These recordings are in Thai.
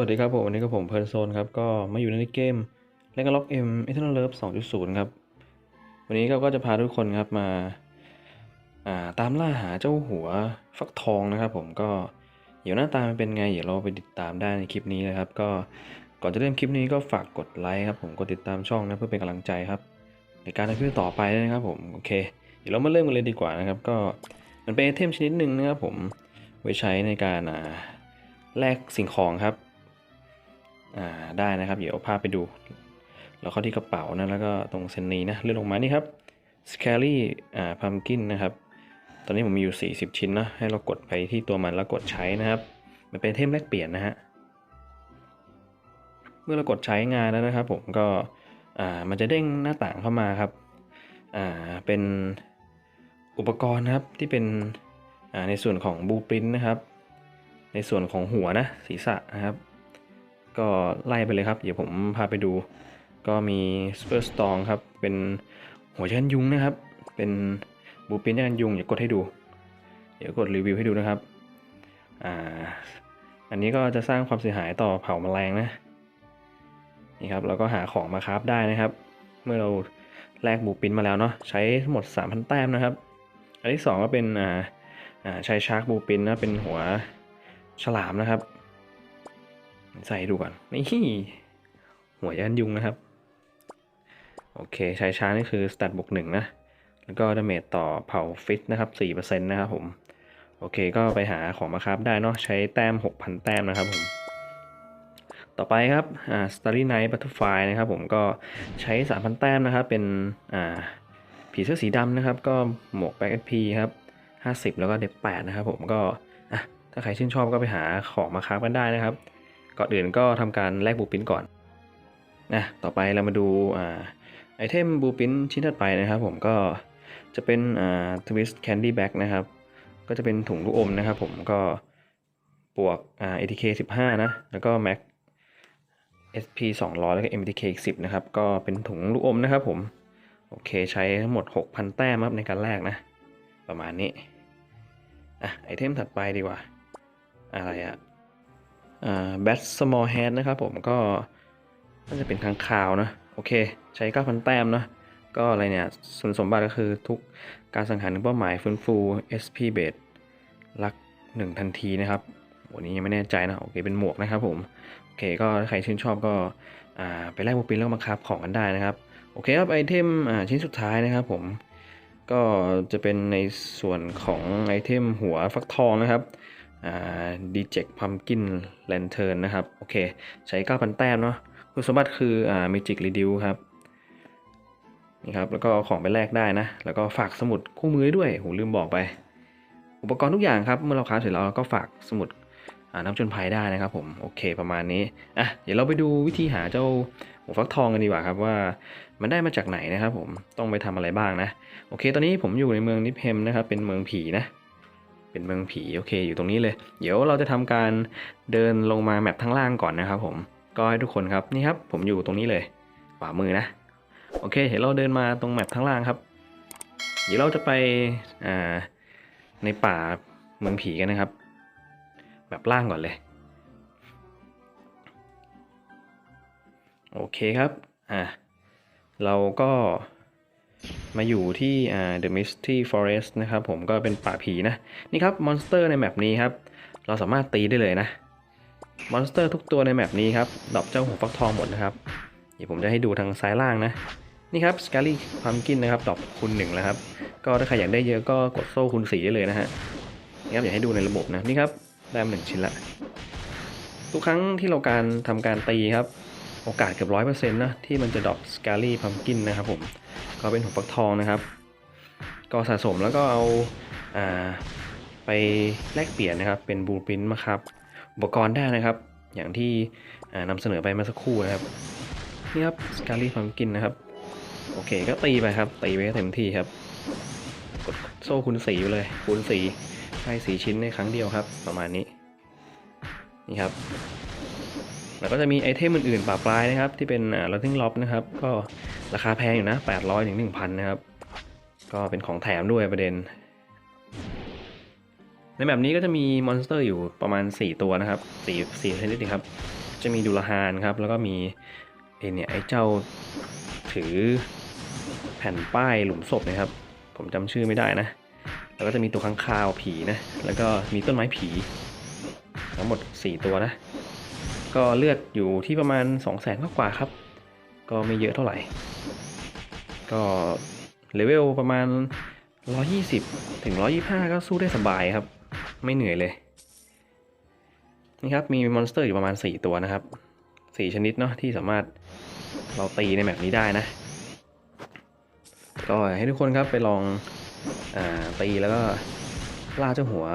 วัสดีครับผมวันนี้ก็ผมเพ r ร์โซนครับก็มาอยู่ในเกมเล่นกับล็อกเอ็มเอทเนอร์เลิฟ2.0ครับ วันนี้ก็จะพาทุกคนครับมาอ่าตามล่าหาเจ้าหัวฟักทองนะครับ ผมก็เดี๋ยวหน้าตามันเป็นไงเดี๋ยวเราไปติดตามได้ในคลิปนี้นะครับ ก็ก่อนจะเริ่มคลิปนี้ก็ฝากกดไลค์ครับผมกดติดตามช่องนะเพื่อเป็นกำลังใจครับ ในการทำคลิปต่อไปนะครับผมโอเค เดี๋ยวเรามาเริ่มกันเลยดีกว่านะครับ ก็มันเป็นไอเทมชนิดหนึ่งนะครับผมไว้ใช้ในการอ่าแลกสิ่งของครับ อ่าได้นะครับเดี๋ยวพาพไปดู เราเข้าที่กระเป๋านะแล้วก็ตรงเซนนีนะเลื่อนลงมานี่ครับ Scary อ่า Pumpkin นะครับ ตอนนี้ผมมีอยู่ 40 ชิ้นนะให้เรากดไปที่ตัวมันแล้วกดใช้นะครับ มันเป็นเทมแลกเปลี่ยนนะฮะเมื่อเรากดใช้งานแล้วนะครับ ผมก็อ่ามันจะเด้งหน้าต่างเข้ามาครับอ่าเป็นอุปกรณ์นะครับที่เป็นอ่าในส่วนของบูปรินนะครับ ในส่วนของหัวนะศีรษะนะครับ ก็ไล่ไปเลยครับ เดี๋ยวผมพาไปดู ก็มีสเปอร์สตองครับ เป็นหัวชันยุงนะครับ เป็นบูปินยันยุง เดี๋ยวกดให้ดู เดี๋ยวกดรีวิวให้ดูนะครับ อ่า อันนี้ก็จะสร้างความเสียหายต่อเผ่าแมลงนะ นี่ครับ เราก็หาของมาคราฟได้นะครับ เมื่อเราแลกบูปินมาแล้วเนาะ ใช้ทั้งหมด 3,000 แต้มนะครับ อันที่2ก็เป็น อ่า อ่าใช้ชาร์กบูปินนะ เป็นหัวฉลามนะครับ ใส่ดูก่อนนี่หัวยันยุงนะครับ โอเคใช้ช้านี่คือสแตทบวกหนึ่งนะ แล้วก็ดาเมจต่อเผาฟิตนะครับ4%นะครับผม โอเคก็ไปหาของมาครับได้เนาะใช้แต้ม6,000แต้มนะครับผมต่อไปครับ อ่า Starry Night Butterfly นะครับผมก็ใช้ 3,000 แต้มนะครับ เป็น อ่า ผีเสื้อสีดำนะครับ ก็หมวกแบ็กเอพีครับ 50 แล้วก็เด็บ8นะครับผมก็ อะ ถ้าใครชื่นชอบก็ไปหาของมาครับกันได้นะครับ ก่อนอื่นก็ทำการแลกบูปินก่อนนะต่อไปเรามาดูไอเทมบูปินชิ้นถัดไปนะครับ ผมก็จะเป็นทวิสต์แคนดี้แบ็กนะครับ ก็จะเป็นถุงลูกอมนะครับผมก็บวกอ่า ATK 15 นะ แล้วก็ Max SP 200 แล้วก็ MTK อีก10 นะครับ ก็เป็นถุงลูกอมนะครับผม โอเคใช้ทั้งหมด 6,000 แต้มครับในการแลกนะ ประมาณนี้ อะ ไอเทมถัดไปดีกว่า อะไรอะ แบทสมอลแฮดนะครับผมก็น่าจะเป็นค้างคาวนะโอเค ใช้ 9,000 แต้มนะก็อะไรเนี่ยส่วนสมบัติก็คือทุกการสังหารหนึ่งเป้าหมายฟื้นฟู SP base ลักหนึ่งทันทีนะครับวันนี้ยังไม่แน่ใจนะโอเคเป็นหมวกนะครับผมโอเคก็ถ้าใครชื่นชอบก็ไปแลกบูปินแล้วมาคราของกันได้นะครับโอเคครับไอเทมชิ้นสุดท้ายนะครับผมก็จะเป็นในส่วนของไอเทมหัวฟักทองนะครับ อ่า Deject Pumpkin Lantern นะครับ โอเค ใช้ 9,000 แต้มเนาะคุณสมบัติคืออ่า Magic Reduce ครับนี่ครับ แล้วก็เอาของไปแลกได้นะ แล้วก็ฝากสมุดคู่มือด้วยผมลืมบอกไป อุปกรณ์ทุกอย่างครับ เมื่อเราค้าเสร็จแล้วเราก็ฝากสมุดอ่าน้ำจนภัยได้นะครับผม โอเคประมาณนี้อะเดี๋ยวเราไปดูวิธีหาเจ้าหัวฟักทองกันดีกว่าครับว่ามันได้มาจากไหนนะครับผมต้องไปทำอะไรบ้างนะ โอเค ตอนนี้ผมอยู่ในเมืองนิเพมนะครับเป็นเมืองผีนะ เป็นเมืองผีโอเค อยู่ตรงนี้เลย เดี๋ยวเราจะทำการเดินลงมาแมปทั้างล่างก่อนนะครับผมก็ให้ทุกคนครับนี่ครับ ผมอยู่ตรงนี้เลยขวามือนะโอเค เห็นเราเดินมาตรงแมปทั้างล่างครับ เดี๋ยวเราจะไปอ่าในป่าเมืองผีกันนะครับ แบบล่างก่อนเลย โอเคครับอ่าเราก็ มาอยู่ที่อ่า The Misty Forest นะครับผมก็เป็นป่าผีนะ นี่ครับมอนสเตอร์ในแมปนี้ครับ เราสามารถตีได้เลยนะ มอนสเตอร์ทุกตัวในแมปนี้ครับดรอปเจ้าหัวฟักทองหมดนะครับ เดี๋ยวผมจะให้ดูทางซ้ายล่างนะ นี่ครับ s c a r y Pumpkin นะครับดรอปคูณหนึ่งแล้วครับ ก็ถ้าใครอยากได้เยอะก็กดโซ่คูณสี่ได้เลยนะฮะ นี่ครับอยากให้ดูในระบบนะ นี่ครับได้มาหนึ่งชิ้นละ ทุกครั้งที่เราการทำการตีครับ โอกาสเกือบร้อยเปอร์เซ็นต์นะที่มันจะดรอปสกาลี่พัมกินนะครับผมก็เป็นหัวฟักทองนะครับ ก็สะสมแล้วก็เอาอ่าไปแลกเปลี่ยนนะครับเป็นบูปินมาครับอุปกรณ์ได้นะครับ อย่างที่อ่านำเสนอไปเมื่อสักครู่นะครับนี่ครับสกาลี่พัมกินนะครับโอเคก็ตีไปครับตีไปเต็มที่ครับกดโซ่คูณสีไปเลยคูณสีให้สีชิ้นในครั้งเดียวครับ ประมาณนี้นี่ครับ แล้วก็จะมีไอเทมอื่นๆปราปลายนะครับ ที่เป็นอ่า Rotting Lob นะครับ ก็ราคาแพงอยู่นะ 800ถึง1,000 นะครับ ก็เป็นของแถมด้วยประเด็น ในแบบนี้ก็จะมีมอนสเตอร์อยู่ประมาณ 4 ตัวนะครับ4 4ชนิดนะครับ จะมีดูลาฮานครับ แล้วก็มีไอเนี่ยไอเจ้าถือแผ่นป้ายหลุมศพนะครับ ผมจำชื่อไม่ได้นะ แล้วก็จะมีตัวค้างคาวผีนะ แล้วก็มีต้นไม้ผี ทั้งหมด 4 ตัวนะ ก็เลือดอยู่ที่ประมาณ 2 0 0แสนกว่าครับ ก็ไม่เยอะเท่าไหร่ ก็เลเวลประมาณ 120 ถึง 125 ก็สู้ได้สบายครับ ไม่เหนื่อยเลย นี่ครับ มีมอนสเตอร์อยู่ประมาณ 4 ตัวนะครับ 4 ชนิดเนาะที่สามารถเราตีในแบบนี้ได้นะ ก็ให้ทุกคนครับไปลองอตีแล้วก็ล่าเจ้าหัว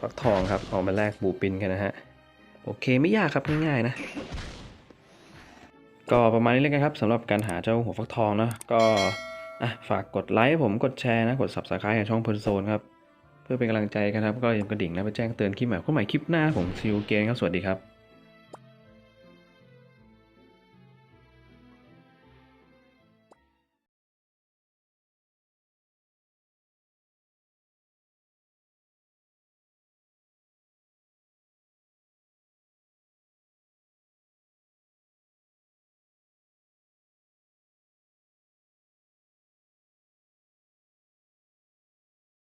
ฟักทองครับเอามาแลกบูปินกันนะฮะ โอเคไม่ยากครับง่ายๆนะ ก็ประมาณนี้เลยกันครับสำหรับการหาเจ้าหัวฟักทองนะก็อะฝากกดไลค์ผมกดแชร์นะกด subscribe ช่องเพลินโซนครับ เพื่อเป็นกำลังใจกันครับ ก็อย่าลืมกระดิ่งนะไปแจ้งเตือนคลิปใหม่ข้อใหม่คลิปหน้าผมซิวเกนครับ สวัสดีครับ